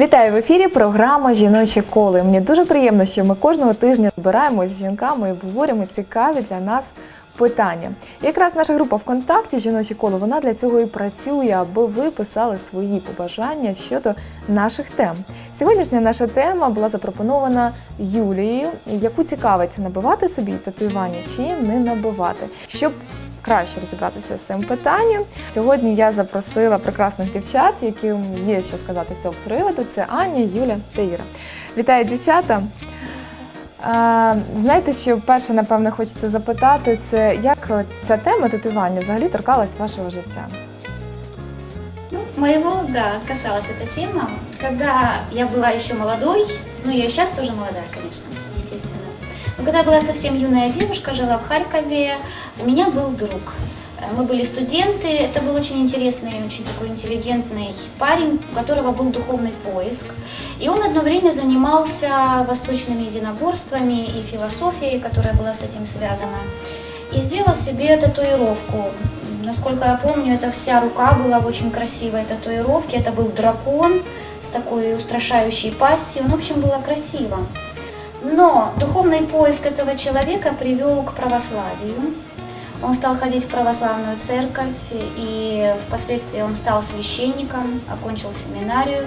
Вітаю в ефірі. Програма Жіноче коло. І Мені дуже приємно, що ми кожного тижня збираємось з жінками і обговорюємо цікаві для нас питання. Якраз наша група ВКонтакті Жіноче коло вона для цього і працює, аби ви писали свої побажання щодо наших тем. Сьогоднішня наша тема була запропонована Юлією, яку цікавить набивати собі татуювання чи не набивати. Щоб краще розібратися з цим питанням. Сьогодні я запросила прекрасних дівчат, яким є що сказати з цього приводу. Це Аня, Юля та Іра. Вітаю, дівчата! Знаєте, що перше, напевно, хочеться запитати, це як ця тема татуювання взагалі торкалась вашого життя? Ну, моего, да, касалась эта тема. Когда я была еще молодой, ну я сейчас тоже молодая, конечно, когда была совсем юная девушка, жила в Харькове, у меня был друг. Мы были студенты, это был очень интересный, очень такой интеллигентный парень, у которого был духовный поиск. И он одно время занимался восточными единоборствами и философией, которая была с этим связана. И сделал себе татуировку. Насколько я помню, это вся рука была в очень красивой татуировке. Это был дракон с такой устрашающей пастью. Ну, в общем, было красиво. Но духовный поиск этого человека привел к православию. Он стал ходить в православную церковь, и впоследствии он стал священником, окончил семинарию.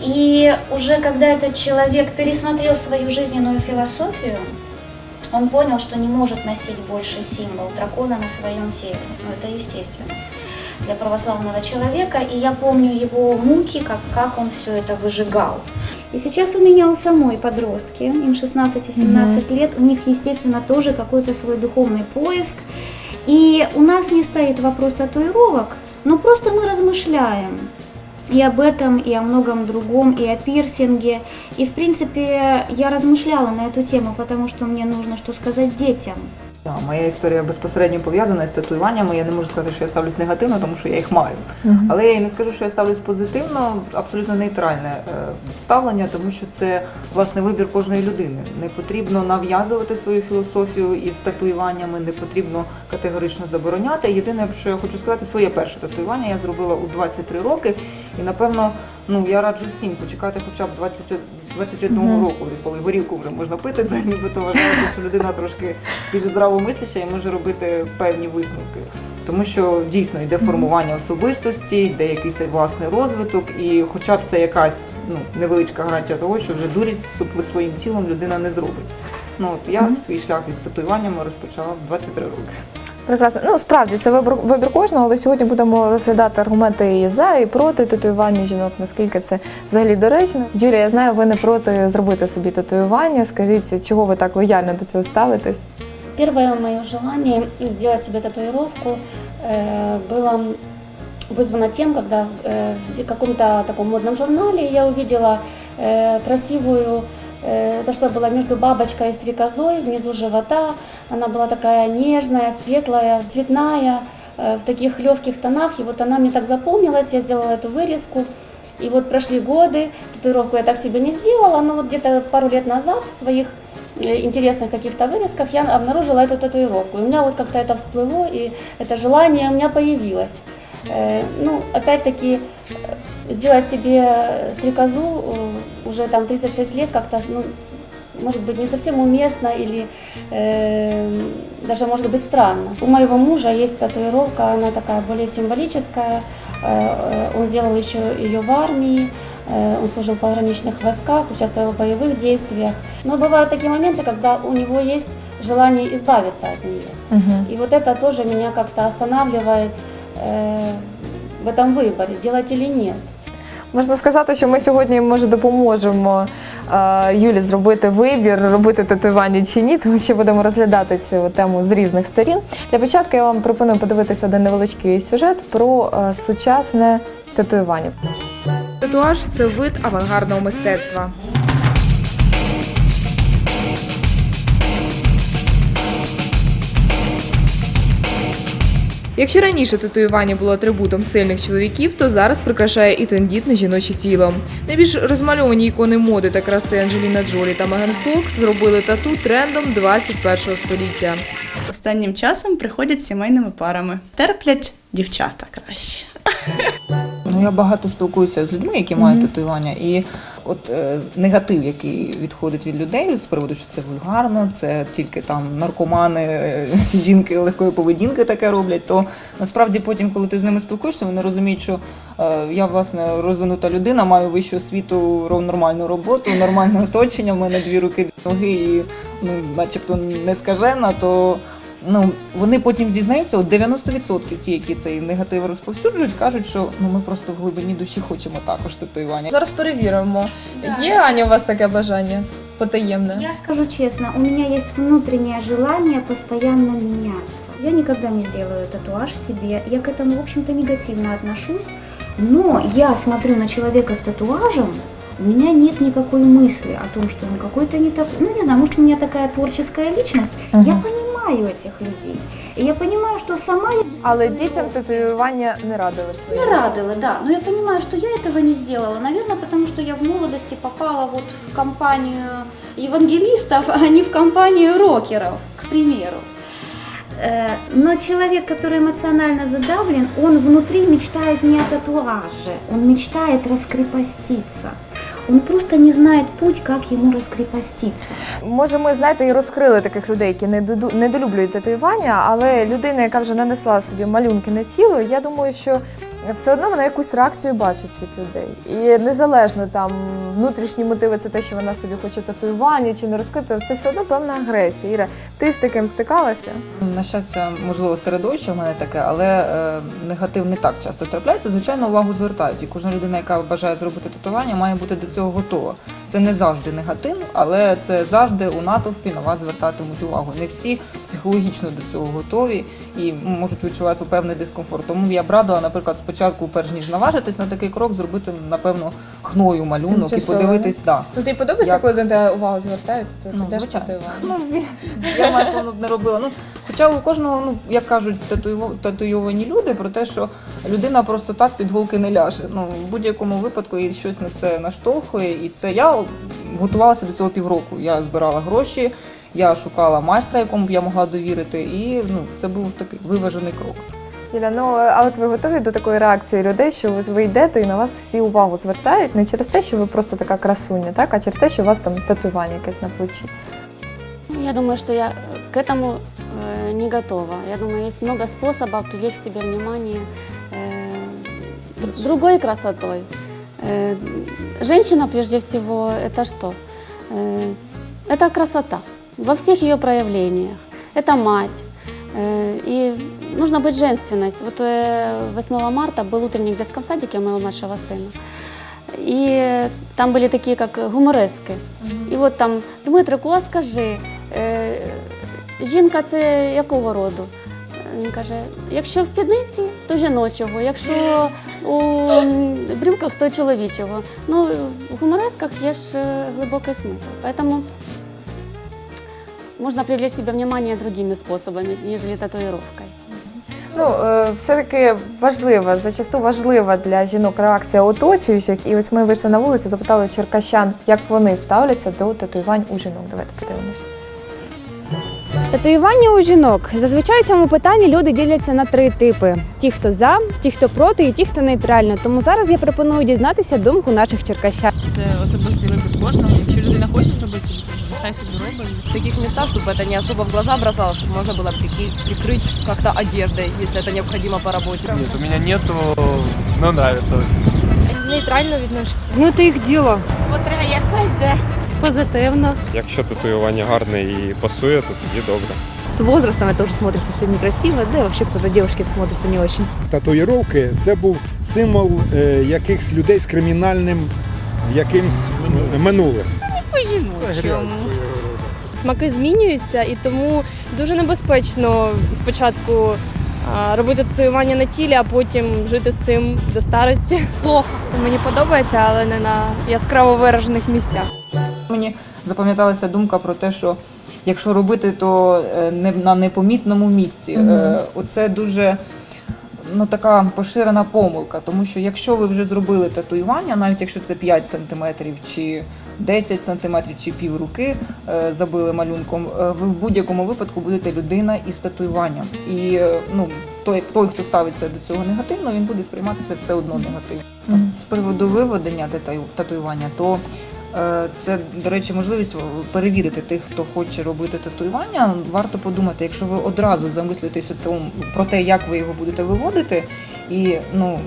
И уже когда этот человек пересмотрел свою жизненную философию, он понял, что не может носить больше символ дракона на своем теле. Ну, это естественно для православного человека. И я помню его муки, как, как он все это выжигал. И сейчас у меня у самой подростки, им 16 и 17 лет, у них, естественно, тоже какой-то свой духовный поиск. И у нас не стоит вопрос татуировок, но просто мы размышляем и об этом, и о многом другом, и о пирсинге. И, в принципе, я размышляла на эту тему, потому что мне нужно что сказать детям. Так, Моя історія безпосередньо пов'язана з татуюваннями. Я не можу сказати, що я ставлюсь негативно, тому що я їх маю. Але я і не скажу, що я ставлюсь позитивно, абсолютно нейтральне е, ставлення, тому що це власне вибір кожної людини. Не потрібно нав'язувати свою філософію із татуюваннями, не потрібно категорично забороняти. Єдине, що я хочу сказати, своє перше татуювання я зробила у 23 роки, і напевно, ну я раджу всім почекати хоча б 20, 21 Мгм. року, коли горілку вже можна пити. Це нібито вважається, що людина трошки більш здравомисляща і може робити певні висновки. Тому що дійсно йде формування особистості, йде якийсь власний розвиток, і хоча б це якась ну, невеличка гарантія того, що вже дурість своїм тілом людина не зробить. Ну от я свій шлях із татуюваннями розпочала в 23 роки. Прекрасно. Ну справді це вибір, вибір кожного, але сьогодні будемо розглядати аргументи і за, і проти татуювання жінок. Наскільки це взагалі доречно? Юлія, я знаю, ви не проти зробити собі татуювання. Скажіть, чого ви так лояльно до цього ставитесь? Первое мое желание сделать себе татуировку э, было вызвано тем, когда э, в каком-то таком модном журнале я увидела э, красивую, э, это что было между бабочкой и стрекозой, внизу живота. Она была такая нежная, светлая, цветная, э, в таких легких тонах. И вот она мне так запомнилась, я сделала эту вырезку. И вот прошли годы, татуировку я так себе не сделала, но вот где-то пару лет назад в своих э, интересных каких-то вырезках я обнаружила эту татуировку. И у меня вот как-то это всплыло, и это желание у меня появилось. Э, Ну, опять-таки, э, сделать себе стрекозу э, уже там 36 лет как-то, ну, может быть, не совсем уместно или э, даже может быть странно. У моего мужа есть татуировка, она такая более символическая. Э, э, Он сделал еще ее в армии, э, он служил в пограничных войсках, участвовал в боевых действиях. Но бывают такие моменты, когда у него есть желание избавиться от нее. Угу. И вот это тоже меня как-то останавливает э, в этом выборе, делать или нет. Можна сказати, що ми сьогодні може допоможемо е, Юлі зробити вибір, робити татуювання чи ні, тому що будемо розглядати цю тему з різних сторін. Для початку я вам пропоную подивитися один невеличкий сюжет про е, сучасне татуювання. Татуаж це вид авангардного мистецтва. Якщо раніше татуювання було атрибутом сильних чоловіків, то зараз прикрашає і тендітне жіноче тіло. Найбільш розмальовані ікони моди та краси Анджеліна Джолі та Меган Фокс зробили тату трендом 21 століття. Останнім часом приходять сімейними парами. Терплять дівчата краще. Ну, я багато спілкуюся з людьми, які мають татуювання, і от е, негатив, який відходить від людей з приводу, що це вульгарно, це тільки там наркомани, е, жінки легкої поведінки таке роблять. То насправді потім, коли ти з ними спілкуєшся, вони розуміють, що е, я власне розвинута людина, маю вищу освіту, нормальну роботу, нормальне оточення. в мене дві руки, дві ноги, і ну, начебто не скажена, то ну вони потім зізнаються, от 90% ті, які цей негатив розповсюджують, кажуть, що ну ми просто в глибині душі хочемо також татуювання. Зараз перевіримо. Да. Є Аня у вас таке бажання потаємне? Я скажу честно, у меня есть внутреннее желание постоянно меняться. Я никогда не сделаю татуаж себе, я к этому, в общем-то, негативно отношусь, но я смотрю на человека с татуажем, у меня нет никакой мысли о том, что он какой-то не такой, ну не знаю, может у меня такая творческая личность, я Мгм понимаю этих людей, и я понимаю, что сама я Але дітям татуювання не радили своїм. не радила, да, но я понимаю, что я этого не сделала, наверное, потому что я в молодости попала вот в компанию евангелистов, а не в компанию рокеров, к примеру. Э, Но человек, который эмоционально задавлен, он внутри мечтает не о татуаже, он мечтает раскрепоститься. Он просто не знает путь, как ему раскрепоститься. Може, ми знаєте, і розкрили таких людей, які недолюблюють татуювання, але людина, яка вже нанесла собі малюнки на тіло, я думаю, що все одно вона якусь реакцію бачить від людей. І незалежно там внутрішні мотиви, це те, що вона собі хоче татуювання чи не розкрити, це все одно певна агресія. Іра, ти з таким стикалася? На щастя, можливо, середовище в мене таке, але е, негатив не так часто трапляється. Звичайно, увагу звертають. І кожна людина, яка бажає зробити татуювання, має бути до цього готова. Це не завжди негатив, але це завжди у натовпі на вас звертатимуть увагу. Не всі психологічно до цього готові і можуть відчувати певний дискомфорт. Тому я б радила, наприклад, спочатку, перш ніж наважитись на такий крок, зробити напевно хною малюнок і подивитись. Да. Ну тобі подобається, Як? коли на тебе увагу звертають, то ти Ну, йдеш звичайно. Ну, я напевно б не робила. Ну, хоча у кожного, ну як кажуть, татуйво- татуйовані люди про те, що людина просто так під голки не ляже. Ну, в будь-якому випадку і щось на це наштовхує. І це я готувалася до цього півроку. Я збирала гроші, я шукала майстра, якому б я могла довірити, і ну, це був такий виважений крок. Іля, ну а от ви готові до такої реакції людей, що ви- ви йдете і на вас всі увагу звертають не через те, що ви просто така красуня, так, а через те, що у вас там татуювання якесь на плечі. Я думаю, что я к этому э, не готова. Я думаю, есть много способов привлечь к себе внимание э, др- другой красотой. Э, женщина, прежде всего, это что? Э, это красота во всех ее проявлениях. Это мать. Э, и нужно быть женственность. Вот э, 8 марта был утренник в детском садике у моего младшего сына. И там были такие, как гуморески. І от там Дмитрику, а скажи, е, жінка це якого роду? Він каже, якщо в спідниці, то жіночого, якщо у м, брюках, то чоловічого. Ну, в гуморесках є ж е, глибокий смисл. Поэтому можна привлечь себе внимание другими способами, нежели татуировкой. Ну, е, все-таки важлива, зачасту важлива для жінок реакція оточуючих. І ось ми вийшли на вулицю, запитали черкащан, як вони ставляться до татуювань у жінок. Давайте подивимося. Татуювання у жінок. Зазвичай в цьому питанні люди діляться на три типи: ті, хто за, ті, хто проти, і ті, хто нейтрально. Тому зараз я пропоную дізнатися думку наших черкащан. Це особистий вибір кожного. Якщо людина хоче зробити собі, то нехай собі робить. в таких местах, чтобы это не особо в глаза бросалось, чтобы можно было прики- прикрыть как-то одеждой, если это необходимо по работе. Нет, у меня нету, но нравится очень. Нейтрально відношуся. Ну, це їх діло. Смотря яка йде. Позитивно. Якщо татуювання гарне і пасує, то тоді добре. С возрастом это уже смотрится все некрасиво, да и вообще кто-то девушки это смотрится не очень. Татуїровки це був символ е, якихось людей з кримінальним якимсь минулим. По-жіночому. Смаки змінюються і тому дуже небезпечно спочатку а, робити татуювання на тілі, а потім жити з цим до старості. Плохо. Мені подобається, але не на яскраво виражених місцях. Мені запам'яталася думка про те, що якщо робити, то е, не на непомітному місці. Е, Оце дуже ну, така поширена помилка, тому що якщо ви вже зробили татуювання, навіть якщо це 5 сантиметрів чи 10 см чи пів руки е, забили малюнком, ви в будь-якому випадку будете людина із татуюванням. І ну, той, той, хто ставиться до цього негативно, він буде сприймати це все одно негативно. З приводу виведення татуювання, то це, до речі, можливість перевірити тих, хто хоче робити татуювання. Варто подумати, якщо ви одразу замислюєтесь тому- про те, як ви його будете виводити, і ну.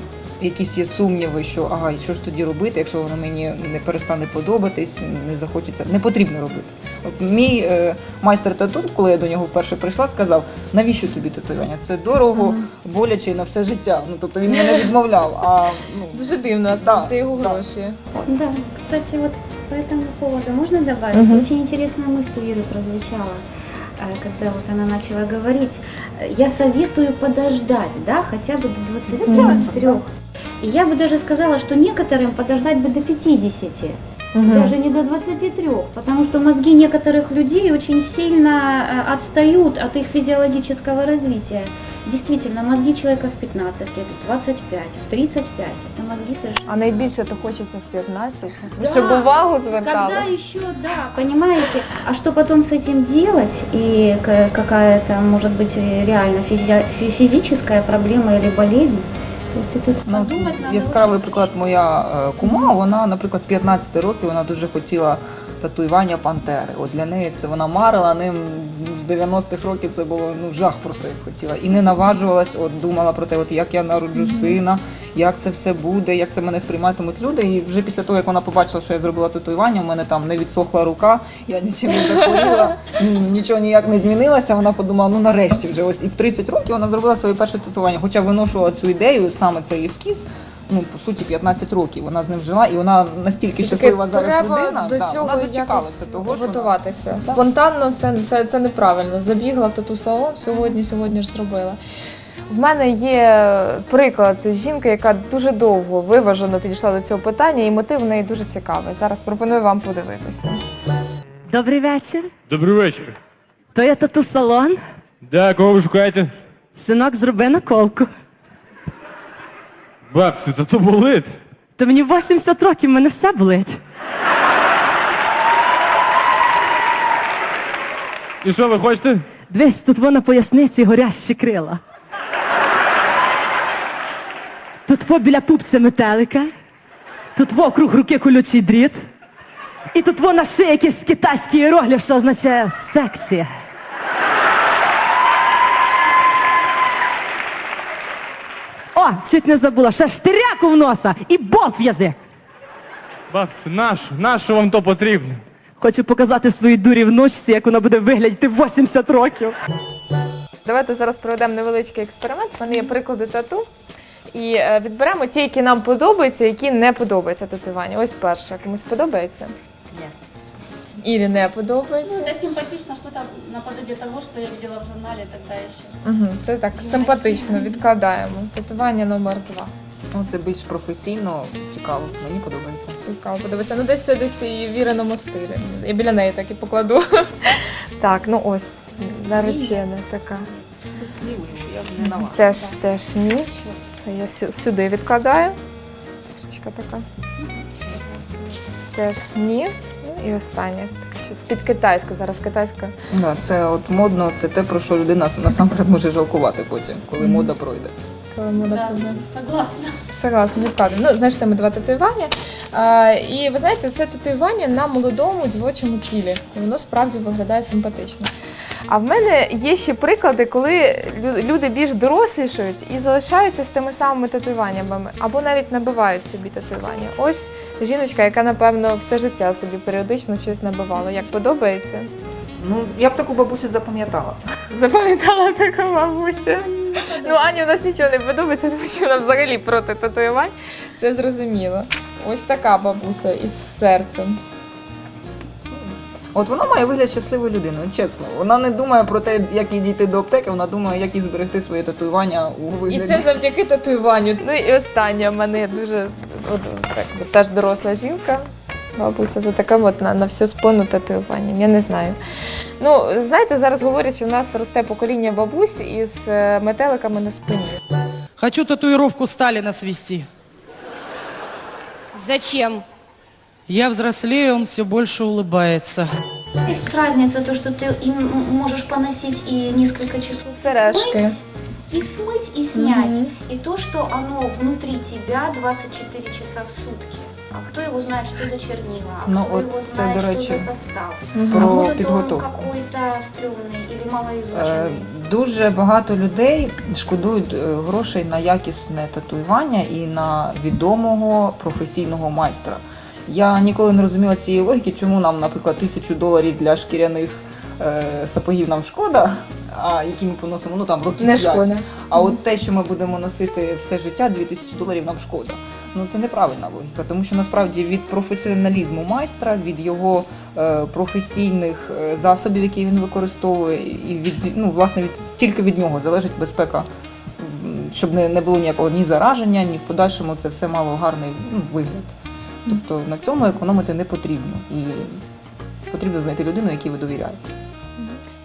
Якісь є сумніви, що ага, і що ж тоді робити, якщо воно мені не перестане подобатись, не захочеться, не потрібно робити. От мій е, майстер тату, коли я до нього вперше прийшла, сказав: навіщо тобі татуювання? Це дорого, боляче і на все життя. Ну тобто він мене відмовляв. А ну Дуже дивно, а це, Да, це його гроші. Да, кстати, вот по этому поводу можно добавить? Мгм. Очень интересная мысль у Иры прозвучала, э, когда вот она начала говорить. Я советую подождать, да, хотя бы до 23. И я бы даже сказала, что некоторым подождать бы до 50. Даже не до 23, потому что мозги некоторых людей очень сильно э, отстают от их физиологического развития. Действительно, мозги человека в 15 лет, в 25, в 35, это мозги совершенно А найбільше то хочеться в 15, Да. щоб увагу звертали. Когда еще, да, понимаете, а что потом с этим делать и к- какая-то, может быть, и реально физи- фи- физическая проблема или болезнь, то есть это Ну, Подумать надо яскравий приклад моя е, кума, вона, наприклад, з 15 років вона дуже хотіла татуювання пантери. От для неї це вона марила ним з 90-х років. Це було ну жах просто як хотіла. І не наважувалась, от думала про те, от як я народжу сина, як це все буде, як це мене сприйматимуть люди. І вже після того, як вона побачила, що я зробила татуювання, у мене там не відсохла рука, я нічим не захворіла, нічого ніяк не змінилося. Вона подумала, ну нарешті вже ось і в 30 років вона зробила своє перше татуювання. Хоча виношувала цю ідею, саме цей ескіз. Ну, по суті, 15 років вона з ним жила, і вона настільки щаслива зараз треба людина. до да, цього вона якось дочекалася того, що вона- готуватися. Спонтанно це, це, це неправильно. Забігла в тату салон сьогодні, сьогодні ж зробила. В мене є приклад жінки, яка дуже довго виважено підійшла до цього питання, і мотив в неї дуже цікавий. Зараз пропоную вам подивитися. Добрий вечір. Добрий вечір. То є тату-салон. Да, кого ви шукаєте? Синок, зроби наколку. Бабцю, та то болить. То мені 80 років, мене все болить. І що ви хочете? Дивись, тут вона поясниці горящі крила. Тут во біля пупця метелика. Тут во круг руки колючий дріт. І тут во на шиї якийсь китайський іерогліф, що означає сексі. О, чуть не забула, ще штиряку в носа і болт в язик. Бабцю, нащо? Нащо вам то потрібно? Хочу показати своїй дурі внучці, як вона буде виглядати 80 років. Давайте зараз проведемо невеличкий експеримент. У мене є приклади тату. І е, відберемо ті, які нам подобаються, які не подобаються татуювання. Ось перше, комусь подобається? Ні. Ілі не подобається. Это симпатично, что-то наподобие того, что я видела в журнале тогда еще. Угу, це так симпатично. Відкладаємо. Татування номер два. Ну, це більш професійно, цікаво. Мені подобається. Цікаво подивитися. Ну, десь це десь і в віреному стилі. Я біля неї так і покладу. Так, ну ось, наречена така. Це сміливо, я б не наважила. Теж, теж ні. Це я сюди відкладаю. Книжечка така. Теж ні. І останнє. Таке щось під китайська, зараз китайська. Да, це от модно, це те, про що людина насамперед може жалкувати потім, коли мода пройде. Мода піде. согласна. Согласна, відкладемо. Ну, знайшли ми два татуювання. А, і ви знаєте, це татуювання на молодому дівочому тілі. І воно справді виглядає симпатично. А в мене є ще приклади, коли лю- люди більш дорослішають і залишаються з тими самими татуюваннями, або навіть набивають собі татуювання. Ось жіночка, яка, напевно, все життя собі періодично щось набивала. Як подобається? Ну, я б таку бабусю запам'ятала. Запам'ятала таку бабусю. Ну, Ані, у нас нічого не подобається, тому що вона взагалі проти татуювань. Це зрозуміло. Ось така бабуся із серцем. От вона має вигляд щасливої людини, чесно. Вона не думає про те, як їй дійти до аптеки, вона думає, як їй зберегти своє татуювання у І це завдяки татуюванню. Ну і останнє в мене дуже от, так, теж доросла жінка. Бабуся за таким от на, на всю спину татуюванням. Я не знаю. Ну, знаєте, зараз говорять, що в нас росте покоління бабусь із е, метеликами на спині. Хочу татуировку Сталина свести. Зачем? Я взрослею, он все больше улыбается. Есть разница, то, что ты им можешь поносить и несколько часов Сережки. смыть, и смыть, и снять. И то, что оно внутри тебя 24 часа в сутки. А кто его знает, что за чернила, а Ну, кто от его це, знает, до что речі, за состав. Мгм. а про может он підготовку. какой-то стрёмный или Е, малоизученный. Дуже багато людей шкодують е, грошей на якісне татуювання і на відомого професійного майстра. Я ніколи не розуміла цієї логіки, чому нам, наприклад, тисячу доларів для шкіряних е, сапогів нам шкода, а які ми поносимо ну там років Не п'ять. шкода. А от те, що ми будемо носити все життя, 2000 доларів нам шкода. Ну це неправильна логіка, тому що насправді від професіоналізму майстра, від його е, професійних е, засобів, які він використовує, і від ну власне від тільки від нього залежить безпека, щоб не, не було ніякого ні зараження, ні в подальшому це все мало гарний ну, вигляд. Тобто на цьому економити не потрібно і потрібно знайти людину, якій ви довіряєте.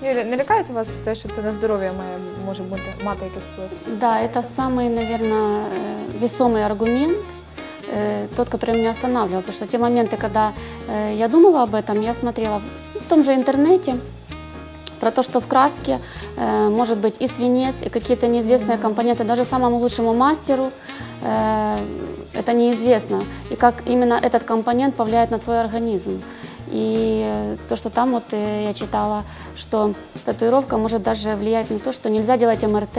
Юлія, не лякається вас те, що це на здоров'я має може бути мати якийсь вплив? Да, это самый, наверное, весомый аргумент, э, тот, который меня останавливал. Потому что те моменты, когда э, я думала об этом, я смотрела в том же интернете про то, что в краске э, может быть и свинец, и какие-то неизвестные компоненты. Даже самому лучшему мастеру э, это неизвестно. И как именно этот компонент повлияет на твой организм. И э, то, что там вот э, я читала, что татуировка может даже влиять на то, что нельзя делать МРТ,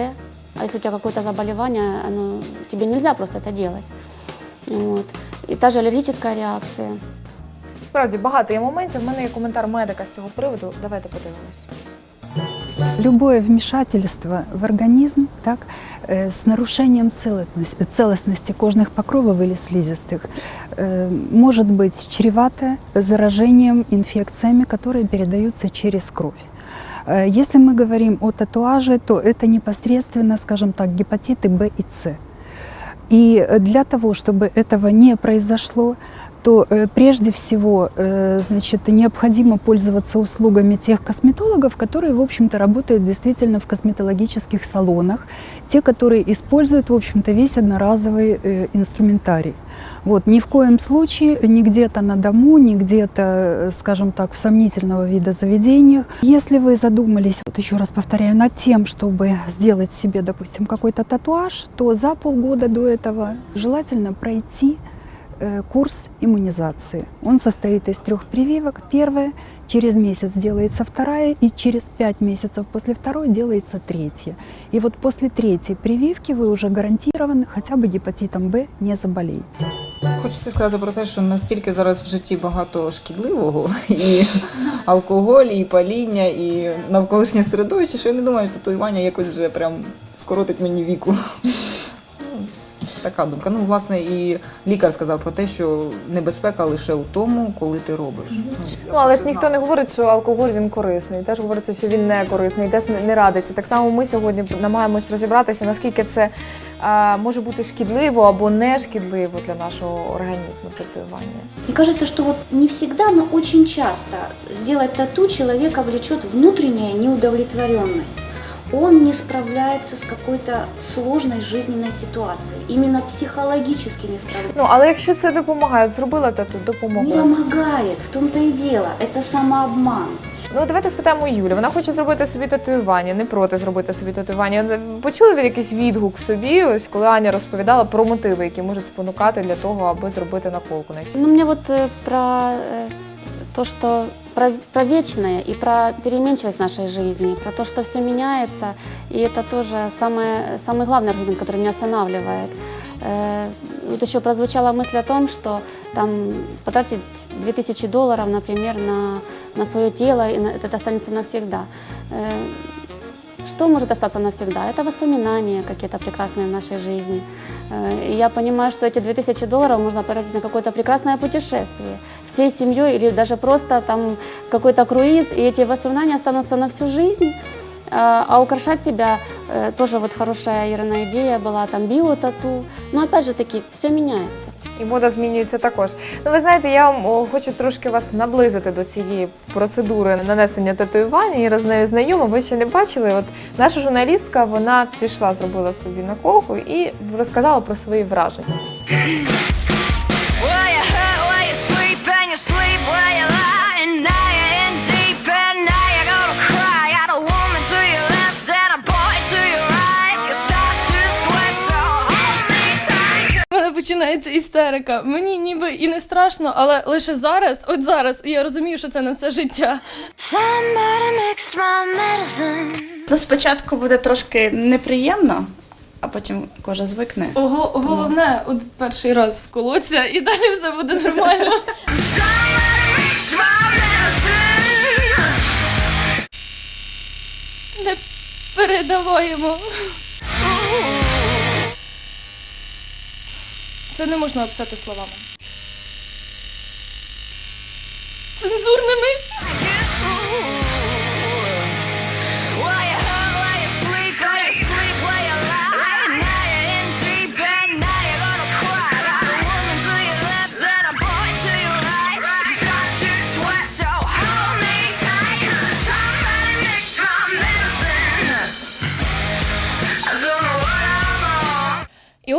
а если у тебя какое-то заболевание, оно, тебе нельзя просто это делать. Вот. И та же аллергическая реакция. Справді багато є моментів. У мене є коментар медика з цього приводу. Давайте подивимось. Любое вмешательство в организм так, э, с нарушением целостности, целостности кожных покровов или слизистых э, может быть чревато заражением инфекциями, которые передаются через кровь. Э, Если мы говорим о татуаже, то это непосредственно, скажем так, гепатиты Б и С. И э, для того, чтобы этого не произошло, то э, прежде всего э, значит, необходимо пользоваться услугами тех косметологов, которые, в общем-то, работают действительно в косметологических салонах, те, которые используют, в общем-то, весь одноразовый э, инструментарий. Вот, ни в коем случае не где-то на дому, не где-то, э, скажем так, в сомнительного вида заведениях. Если вы задумались, вот еще раз повторяю, над тем, чтобы сделать себе, допустим, какой-то татуаж, то за полгода до этого желательно пройти э, курс иммунизации. Он состоит из трех прививок. Первая, через месяц делается вторая, и через пять месяцев после второй делается третья. И вот после третьей прививки вы уже гарантированно хотя бы гепатитом Б не заболеете. Хочеться сказати про те, що настільки зараз в житті багато шкідливого, і алкоголь, і паління, і навколишнє середовище, що я не думаю, що татуювання якось вже прям скоротить мені віку. Така думка. Ну, власне, і лікар сказав про те, що небезпека лише у тому, коли ти робиш. Ну але ж ніхто не говорить, що алкоголь він корисний. Теж говориться, що він не корисний, теж не- радиться. Так само ми сьогодні намагаємось розібратися, наскільки це а, може бути шкідливо або не шкідливо для нашого організму татуювання. Мне кажется, что вот не всегда, но очень часто сделать тату человека влечет внутренняя неудовлетворенность Он не справляется с какой-то сложной жизненной ситуацией. Именно психологически не справляется. Ну але якщо це допомагає, зробила тату, допомогла. Не помогает, в том-то и дело. Это самообман. Ну давайте спитаємо у Юлі. Вона хоче зробити собі татуювання, не проти зробити собі татуювання. Почули ви якийсь відгук собі, ось коли Аня розповідала про мотиви, які можуть спонукати для того, аби зробити наколку на тілі? Ну, мне вот э, про э, то, что про, про вечное и про переменчивость нашей жизни, про то, что все меняется, и это тоже самое, самый главный аргумент, который меня останавливает. Э, Вот еще прозвучала мысль о том, что там потратить 2000 долларов, например, на, на свое тело, и на- это останется навсегда. Э, Что может остаться навсегда? Это воспоминания какие-то прекрасные в нашей жизни. Э, И я понимаю, что эти 2000 долларов можно потратить на какое-то прекрасное путешествие всей семьей или даже просто там какой-то круиз, и эти воспоминания останутся на всю жизнь. А а украшать себя э, тоже вот хорошая Ирина идея была, там био-тату. Но опять же таки, все меняется. І мода змінюється також. Ну, ви знаєте, я хочу трошки вас наблизити до цієї процедури нанесення татуювання Я з нею знайома, ви ще не бачили. От наша журналістка вона пішла, зробила собі наколку і розказала про свої враження. Починається істерика. Мені ніби і не страшно, але лише зараз, от зараз, я розумію, що це не все життя. Ну, спочатку буде трошки неприємно, а потім кожа звикне. Ого, головне, от перший раз вколоться, і далі все буде нормально. Не передаваємо. Це не можна описати словами. Цензурними.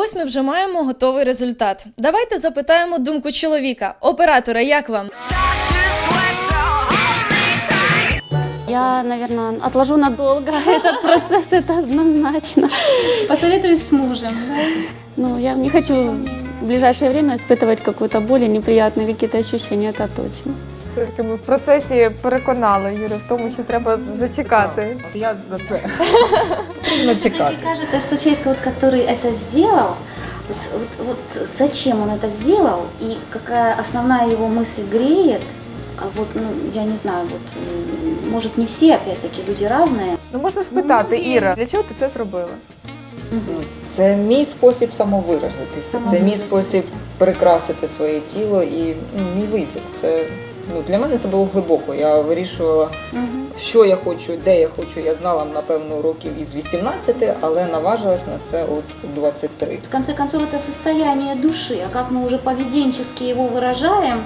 ось ми вже маємо готовий результат. Давайте запитаємо думку чоловіка. Оператора, як вам? Start to sweat, so hold me tight. Я, наверное, отложу надолго этот процесс, это однозначно. Посоветуюсь с мужем. Ну, я не хочу в ближайшее время испытывать какую-то боль и неприятные какие-то ощущения, это точно. Все-таки ми в процесі переконали Юрію в тому, що треба зачекати. От я за це. Потрібно чекати. Мне кажется, что человек, вот, который это сделал, вот, вот, вот зачем он это сделал и какая основная его мысль греет, а вот, ну, я не знаю, вот, м, может, не все, опять-таки, люди разные. Ну можна спитати, Іра, для чого ти це зробила? Це мій спосіб самовиразитися, це мій Самовиразитися. спосіб прикрасити своє тіло і ну, мій вибір. Це ну, для мене це було глибоко. Я вирішувала, що я хочу, де я хочу. Я знала, напевно, років із 18, але наважилась на це от у 23. В конце концов, это состояние души, а как мы уже поведенчески его выражаем,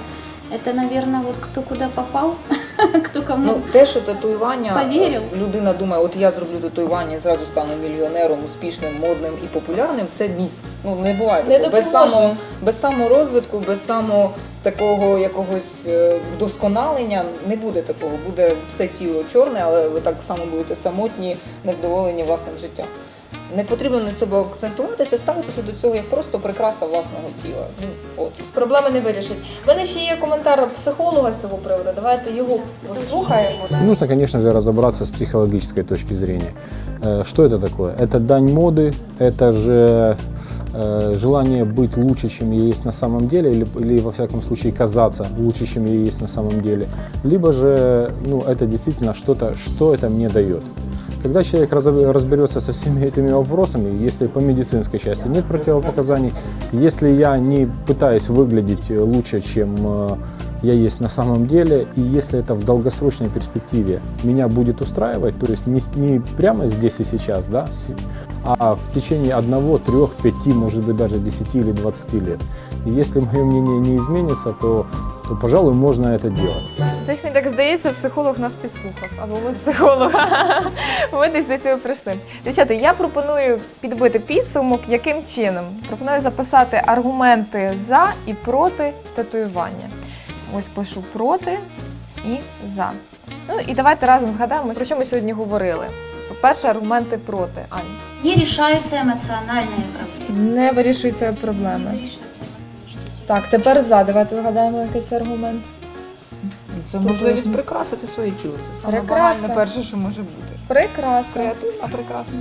это, наверное, вот кто куда попал, кто кому. Ну, те, що татуювання, Повірив. е, людина думає, от я зроблю татуювання і зразу стану мільйонером, успішним, модним і популярним, це міф. Ну не буває Не такого. Без допоможе. само, без саморозвитку, без само такого якогось е, вдосконалення не буде такого. Буде все тіло чорне, але ви так само будете самотні, невдоволені власним життям. Не потрібно на цьому акцентуватися, ставитися до цього як просто прикраса власного тіла. Ну, от. Проблеми не вирішить. У мене ще є коментар психолога з цього приводу. Давайте його послухаємо. Нужно, конечно же, разобраться с психологической точки зрения. Э, Что это такое? Это дань моды, это же э, желание быть лучше, чем я есть на самом деле, или, или во всяком случае казаться лучше, чем я есть на самом деле. Либо же ну, это действительно что-то, что это мне дает. Когда человек разоб- разберется со всеми этими вопросами, если по медицинской части нет противопоказаний, если я не пытаюсь выглядеть э, лучше, чем э, я есть на самом деле, и если это в долгосрочной перспективе меня будет устраивать, то есть не, с- не прямо здесь и сейчас, да, с- а в течение одного, трех, пяти, может быть даже 10 или 20 лет. И если мое мнение не изменится, то, то пожалуй, можно это делать. Десь мені так здається, психолог нас підслухав. Або ви психолог. Ми десь до цього прийшли. Дівчата, я пропоную підбити підсумок, яким чином. Пропоную записати аргументи за і проти татуювання. Ось пишу проти і за. Ну і давайте разом згадаємо, про що ми сьогодні говорили. По-перше, аргументи проти. Ань. Не решаются эмоциональные проблемы. Не вирішуються проблеми. Так, тепер за. Давайте згадаємо якийсь аргумент. Це можливість прикрасити своє тіло. Це саме Прикраса. банальне перше, що може бути. Прикраса. Креативна прикраса.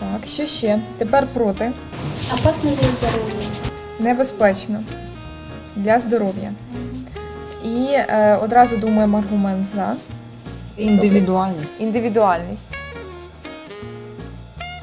Так, що ще? Тепер проти. Опасно для здоровья. Небезпечно для здоров'я. І е, одразу думаємо аргумент за. Індивідуальність. Індивідуальність.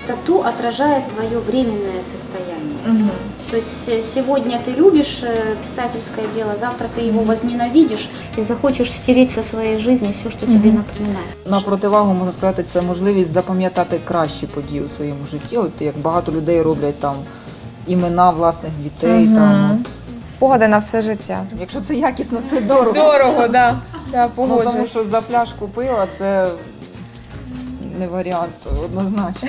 Тату отражает твое временное состояние. То есть э, сегодня ты любишь э, писательское дело, завтра ты его возненавидишь и захочешь стереть со своей жизни все, что тебе напоминает. На противагу можна сказати, це можливість запам'ятати кращі події у своєму житті. От як багато людей роблять там імена власних дітей. Мгм. Там Спогади на все життя. якщо це якісно, це дорого. Дорого, да. Да, Ну, тому погоджуюсь. що за пляшку пива це не варіант однозначно.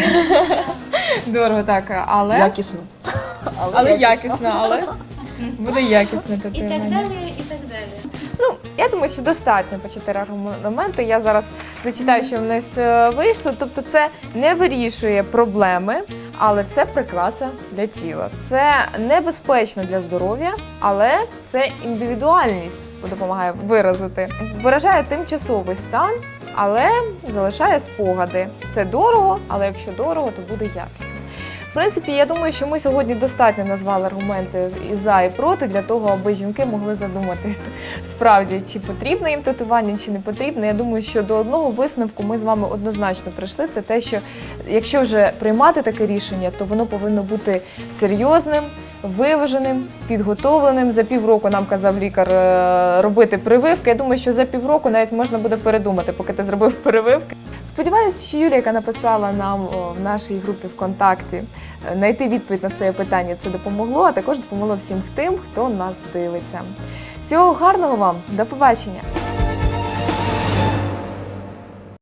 Дорого, так, але, Якісно. але якісно, але Буде якісне И так татуювання. далее, и так далее. Ну, я думаю, що достатньо по чотири аргументи. Я зараз зачитаю, що в нас е, вийшло. Тобто, це не вирішує проблеми, але це прикраса для тіла. Це небезпечно для здоров'я, але це індивідуальність допомагає виразити. Виражає тимчасовий стан, але залишає спогади. Це дорого, але якщо дорого, то буде якісно. Принципі, я думаю, що ми сьогодні достатньо назвали аргументи і за, і проти для того, аби жінки могли задуматися справді, чи потрібно їм татування, чи не потрібно. Я думаю, що до одного висновку ми з вами однозначно прийшли. Це те, що якщо вже приймати таке рішення, то воно повинно бути серйозним. Виваженим, підготовленим за півроку нам казав лікар е, робити прививки. Я думаю, що за півроку навіть можна буде передумати, поки ти зробив прививки. Сподіваюся, що Юлія, яка написала нам в нашій групі ВКонтакті, е, знайти відповідь на своє питання, це допомогло, а також допомогло всім тим, хто нас дивиться. Всього гарного вам, до побачення!